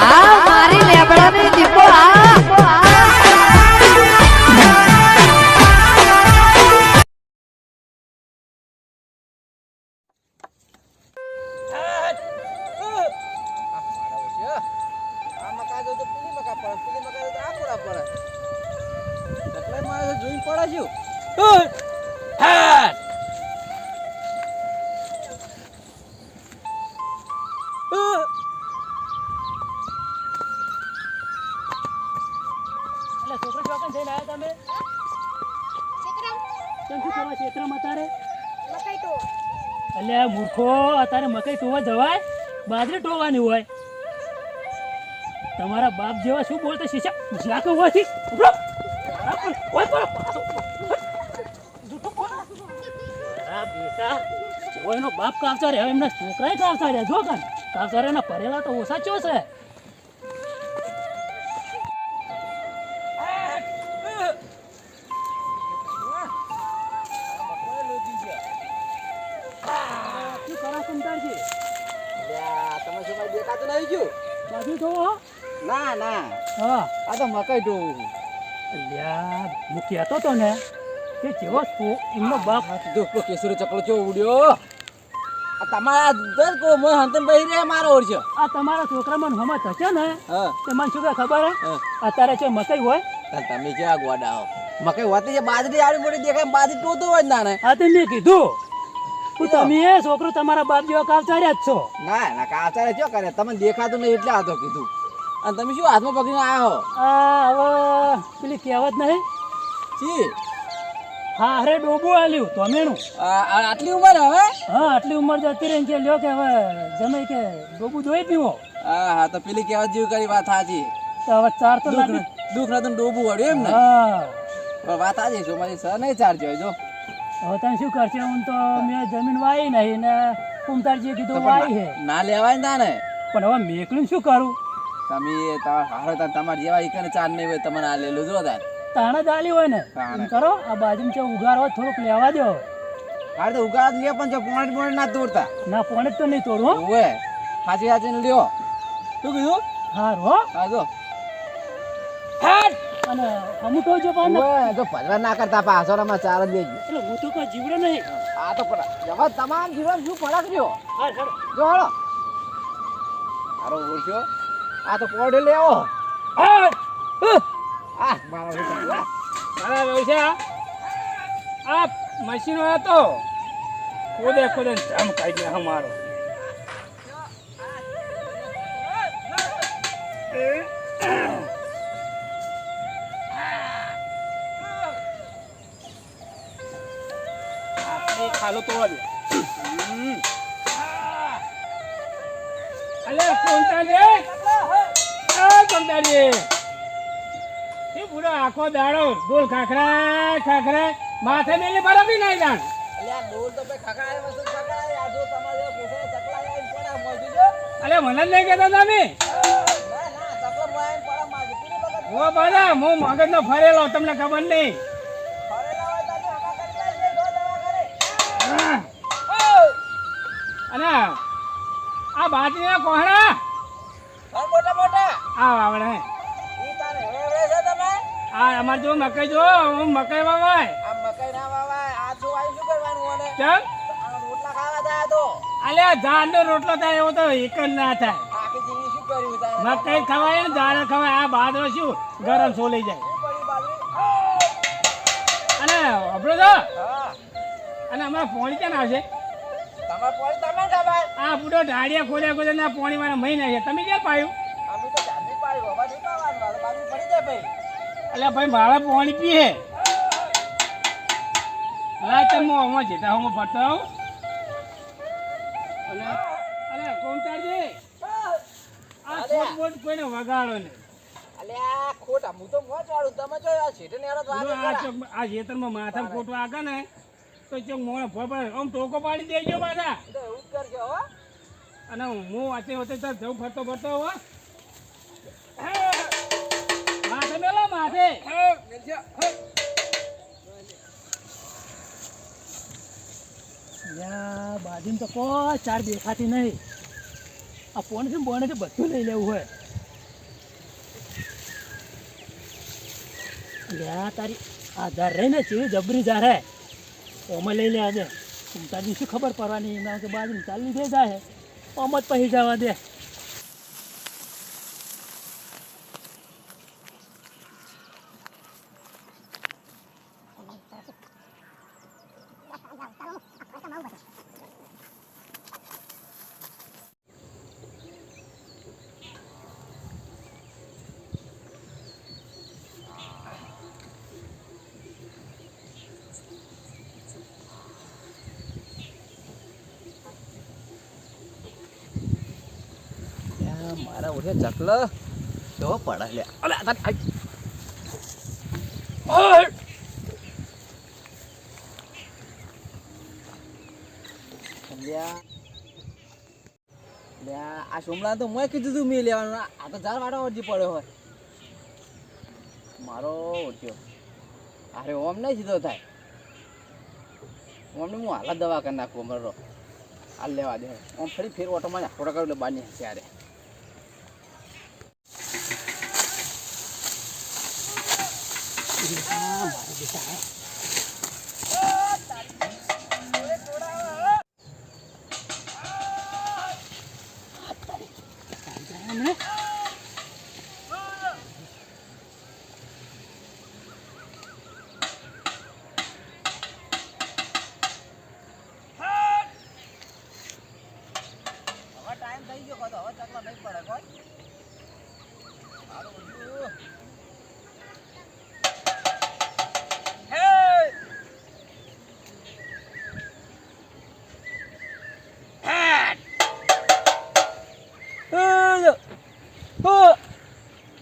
આ કરવા ક્ષેત્રમાં અત્યારે? એટલે મૂર્ખો અત્યારે મકઈ ટોવા જવાય? બાજરી ટોવાની હોય. તમારા બાપ જેવા શું બોલતા શીશા જ્યાં. આ બેટા કોઈનો બાપ કાવતા રહ્યા એમના છોકરાય કાવતા રહ્યા જો કાન કાવતા રહ્યા પરેલા તો ઓછા ચો છે. તો મકાઈ ડોવું અલ્યા હું કહેતો તો ને કે જેવો એમનો બાપ જો કેસરી ચકડો ચો ઉડ્યો. આ તમારા દર કો મોય હંતન બહી રે મારો ઓરછો આ તમારા છોકરામાં હમત થશે ને? હા. તે મને શું કે ખબર હે? અત્યારે છે મકઈ હોય. તમે કેવા ગોડા હો? મકાઈ હોતી છે બાજરી આડી મોટી દેખાય બાજરી ટોતો હોય ના ને આ તે મેં કીધું તમે એ છોકરો તમારા બાપ જેવા કાવચાર્યા જ છો. ના ના કાચારે ચો કરે તમને દેખાતું નહીં એટલે આ તો કીધું. અને તમે શું હાથમાં પકડીને આવ્યા હો? આ હવે પેલી કહેવત નહીં? છી હા અરે ડોબું આલ્યું તમેનું આટલી ઉંમર હવે? હા આટલી ઉંમર જતી રહી કે લ્યો કે હવે જમે કે ડોબુ જોઈ પીવો. હા હા તો પેલી કહેવત જેવી કરી વાત સાચી. તો હવે ચાર તો દુઃખ લાગી. ન- દુઃખ નતું ડોબું વળ્યું એમ ને? હા. વાત સાચી જો મારી સર નહીં ચાર જોઈ જો. હવે તમે શું કરશે? હું તો મેં જમીન વાઈ નહીં ને કુમતારજીએ કીધું વાઈ હે ના- ના લેવાય ને તાને. પણ હવે મેકલું શું કરું? તમે હારો તાર તમારે જેવા ઈકને ચાર નહીં હોય તમારે આ લેલું જો તાર. તાણે જ આલી હોય ને. એમ કરો આ બાજુમાં છે ઉગાર હોય થોડુંક લેવા દો. હારે તો ઉગાર લે પણ જો પોણે પોણી ના તોડતા. ના પોણે તો નહીં તોડું ઓએ હાચી હાચી ને લ્યો. શું કીધું? હારું હો. હા જો. અને અમુક હોય જો પણ ઓએ જો ભજવા ના કરતા પાછોડામાં ચાર જ લેજો એટલે હું તો કોઈ જીવડો નહીં. આ તો પડા જવા તમામ જીવન શું ફરક રહ્યો હા સર જો હળો હારો ઓળખ્યો? આ તો પોડે લેવો આ મારો. અરે વૈસા આ મશીનો હતો. ખોદે ખોદે જામ કાઢી દે અમારો. ખાલો તો. અલે કોણ એ કોંતાજી એ પૂરો આખો દાડો. ખાખરા ખાખરા. માથે મેલી નહીં જાણ? મને નહીં કહેતા તમે. ઓ બધા હું મગજનો ફરેલો તમને ખબર નહીં. અને આ બાજરીના કોહડા હા મોટા મોટા. આ વાવડે આ અમારે જો મકઈ જો હું મકઈ વાવાય. આ મકાઈ ના વાવાય આ જો આઈ શું કરવાનું ઓને ચમ રોટલા ખાવા જાય તો અલે આ ઝાડનો રોટલો થાય એવો તો એક જ ના થાય. આખી જીવી શું કર્યું તારે મકઈ ખવાય ને ઝાડ ખવાય આ બાજરો શું? ગરમ સોલી જાય. અને અભરો તો અને અમારે પોણી ક્યાં આવશે? તમારે પોણી તમે ખબર આ બુડો ઢાળિયા ખોલે ખોલે ના પોણી વાળા મહિના છે તમે ક્યાં પાયું અમે તો ચાંદી પાડી બાબા નહીં પાવાનું આ તો બાજરી પડી જાય ભાઈ. એટલે ભાઈ મારે પાણી પીએ. હા તમે હું જતા હું ફરતો આવું અને અરે કોમતારજી આ ખોટ બોટ કોઈને વગાડો ને અલ્યા ખોટા હું તો વાળું. તમે જો આ છેટે ને તો આ આ ખેતરમાં માથામાં ખોટું આગળ ને તો ચોક મોણે ફોડ આમ ટોકો પાડી દેજો પાછા. એવું જ કરજો હો. અને હું વાંચે વચ્ચે જઉં ફરતો ફરતો હો. પાસે બાજી તો કોઈ ચાર દેખાતી નહીં. આ પોણ છે બોને છે, બધું લઈ લેવું હોય. લ્યા તારી આધાર રહી ને, ચીવી જબરી જા રહે. ઓમાં લઈ લે આજે. તારી શું ખબર પડવાની? એમના કે બાજુ ચાલી દે જાય. ઓમ જ પહી જવા દે. મારા ઓઢે ચકલો. તો પડે લે. અલે આ સોમલા તો મેં કીધું તું મેં લેવાનું. આ તો ચાર વાટો અરજી પડ્યો હોય. મારો ઓળખ્યો અરે, ઓમ નહીં સીધો થાય. ઓમને હું હાલત દવા કરી નાખું, અમારો. હાલ લેવા દે. ઓમ ફરી ફેર ઓટોમાં ફોટો કાઢું એટલે બારની ત્યારે હમણે હવે ટાઈમ થઈ ગયો તો હવે ચકલા નહીં પડે કોઈ હાલો બધું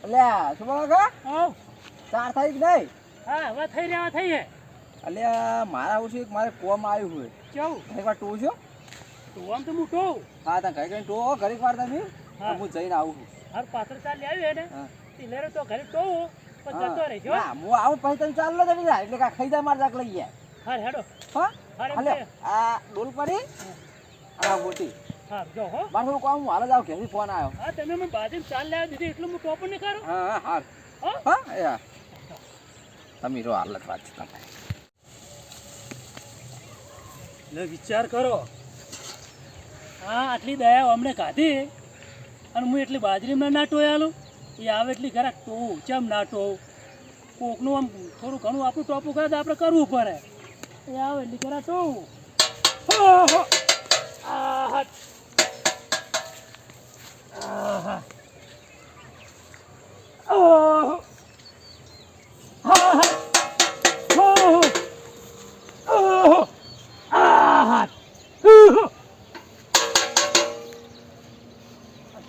અલ્યા શું બોલો કા હા ચાર થઈ કે નહીં? હા હવે થઈ રહ્યા થઈ હે અલ્યા મારા આવું એક મારે કોમ આવ્યું હોય? કેવું? એકવાર વાર ટો છો? તું આમ તો મોટો હા તા ઘરે ઘડી ટો ઘડીક વાર તમે. હું. જઈને આવું છું. હર પાછળ ચાલી આવી હે. ને તિલેરો તો ઘરે ટો જતો રહેજો હું. આવું પછી તમે ચાલો તમે એટલે કા ખાઈ જાય માર જાક લઈ હેડો. હા? કે આ ડોલ પડી? આ મોટી. હાર જો હો. મારે થોડું કામ હાલ જ કે ફોન આવ્યો. હા તમે મને બાજુ ચાલ લેવા દીધી એટલું હું ટોપ નહીં કરું હા હા હાર હા. એ હા. તમે રો હાલ વાત તમે લે એટલે વિચાર કરો. હા આટલી દયા અમને કાઢી અને હું એટલી બાજરીમાં ના ટોયાલું એ આવે એટલી ખરા ટોવું ચમ ના ટોવું કોકનું આમ થોડું ઘણું આપણું ટોપું કરે તો આપણે કરવું પડે. એ આવે એટલી ખરા ટોવું. ઓહો! આહા! આહા! ઓહો! આહા! ઓહો! ઓહો! આહા! ઉહુ! આ તો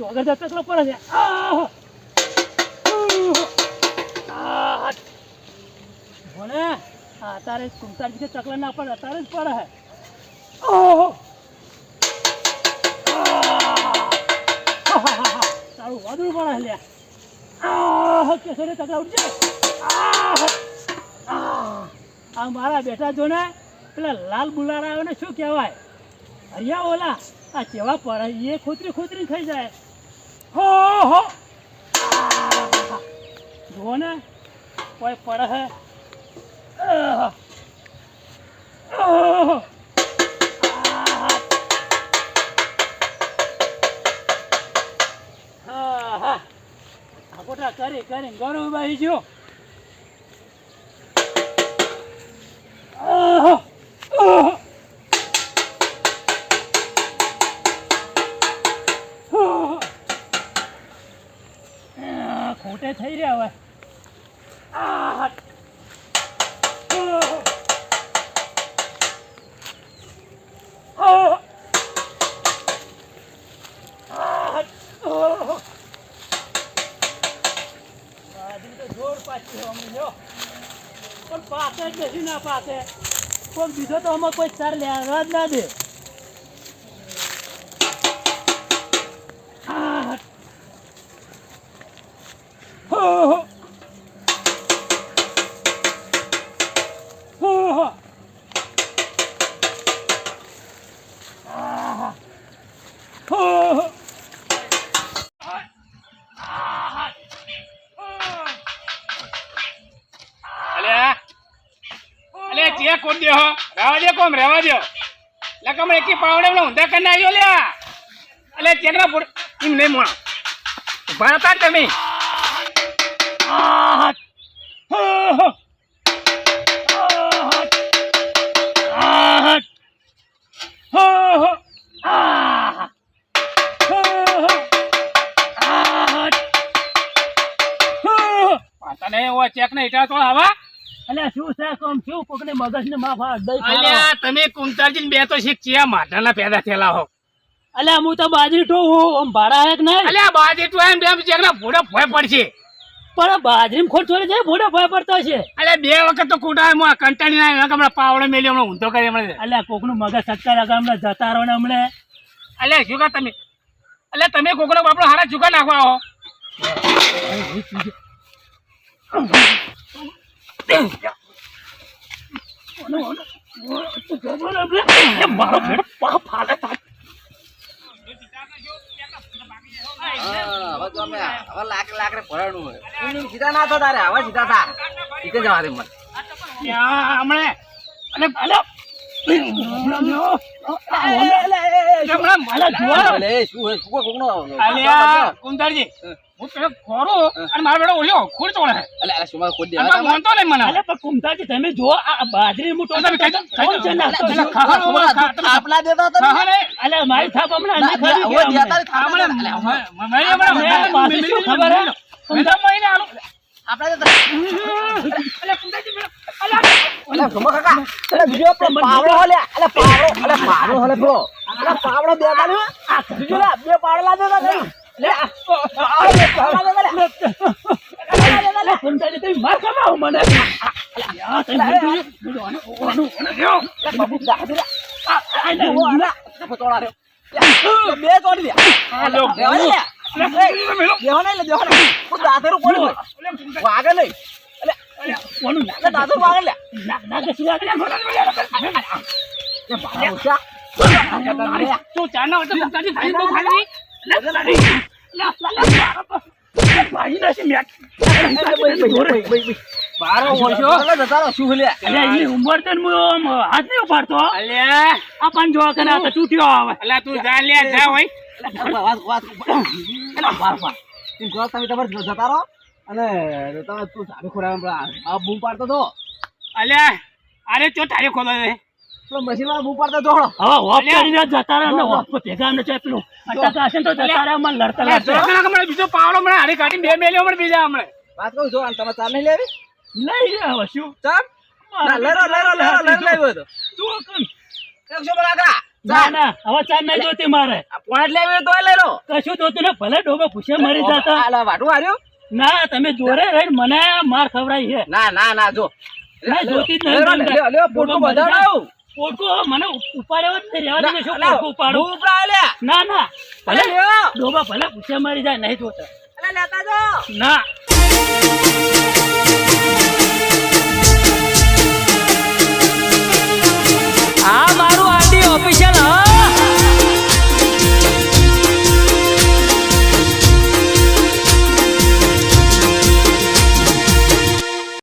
આગળ જતા એકલો પડે છે! ભલે આ તારે કુંતાર કે ચકલા ના પડે અત્યારે જ પડે ઓહો! વાદળું પડે લ્યા આહ કેસરે ઉઠજે આહ આહ. આ મારા બેટા જો ને પેલા લાલ બુલારા આવે ને શું કહેવાય? અરિયા ઓલા, આ કેવા પડે એ ખોતરી ખોતરી થઈ જાય. હો હો! જુઓ ને કોઈ પડે હે. આ કરી કરી ગરુભાઈ જો! આહ! પણ પાસે જ નથી ના પાસે કોઈ બીજો તો અમે કોઈ ચાર લેવા જ ના દે. રહેવા દે કોમ, રહેવા દો લે કમળ એકી પાવડે મને ઊંધા કરીને આવ્યો લ્યા એટલે ચેકના પૂર એમ નહીં મોણો. ઊભા તમે. પાતા એવો ચેક ને ઈટા તો આવા. અલ્યા શું છે કોમ શું કોકને મગજને માફ અલ્યા તમે કુંતારજી બે તો શીખ ચિયા માટાના પેદા થયેલા હો. અલ્યા હું તો બાજરી ઠોઉં હું આમ ભાડા હે કે અલ્યા બાજી એમ બેમ ચેક ના ભૂડો ભય પડશે. પણ બાજરી ખોટ છોડી જાય ભોડે ભય પડતો છે અલ્યા બે વખત તો કુટા હું કંટાળી ના હમણાં પાવડો મેલ્યો હમણાં ઊંધો કરી હમણાં. અલ્યા કોકનું મગજ સત્કાર આગળ હમણાં જતા રહો ને હમણાં. અલ્યા શું કા તમે? અલ્યા તમે કોકનો બાપડો હારા ચૂકા નાખવા હો સીધા ના થતા રે હવે સીધા થા સીધે જવા દે મને હમણે અને જોવાનો. શું હોય? શું કુંતારજી હું પેલો ખોરું અને મારો બેટો ઓલ્યો ખોડ તોડે છે અલે, અલે, શું મારે દેવા પાછો માનતો નહીં મને અલ્યા પણ કુમતાજી તમે જો આ બાજરી હું તમે. કોણ છે નાખતો અલ્યા, છું? ખા- ખા- ખા- ખા- આપલા દેતા હતા હા, ને? ને. મારી થાપ હમણાં અંદર ખાવી હવે દેતા હમણાં. જ અલે, હવે મેં- મેં- મેં- મેં- પાછી શું ખબર હે? મેં મહિને આલું. આપલા દેતા. અલ્યા, કુંતારજી, પેલો- અલ્યા, અલે, ભમા કાકા. અલે, બીજો પેલો પાવડો હો અલે, પાવડો. અલે, પાવડો હો લે અલે, પાવડો બે કાઢો. આ બીજો બે પાવડો લાદો તો ખરી. બે આનું લ્યો. લ્યો. દાદરું કોણ? વાગે નહીં. દાદરું વાગે લે. નાક- નાક ઘસી વાગે. લે, ભાડા ઓછા. તું ચારના જતા રહો અને તમે તું સારું ખોરાક બૂમ પાડતો હતો અલ્યા, અરે ચો તારે ખોલો છે. પેલો મશીન વાળો બૂમ પાડતો તો હવે હોપ કરીને જતા રહે હોપ ભેગા અમને છે પેલું. અટક તો જતા રહે મને લડતા લડતા બીજો પાવડો હમણાં હારી કાઢીને બે મેલ્યો હમણાં બીજા હમણાં. વાત કહું જો તમે ચાર નહીં લેવી? લઈ જાવ શું? ચાર લેરો લેરો લેરો લેરો લેવો તો તું કોણ? એકસો બરાકા ના ના હવે ચાર નહીં જોતી મારે. પોઈન્ટ લેવી તો લેરો કશું જોતું ને ભલે ડોબે પૂછે મરી જતા. આલા વાટું હાર્યું? ના તમે જોડે રહીને મને માર ખવડાવી છે. ના ના ના જો. ના, જોતી જ નહીં. લેરો, લેરો, ઓકો મને ઉપાડ્યો જ રહેવા દે છો ઓકો ઉપાડો ઉપાડો ના ના ભલે ડોબા ભલે પૂછે મારી જાય નહીં જોતા. અલા લેતા જો. ના. આ મારું આરડી ઓફિશિયલ હા?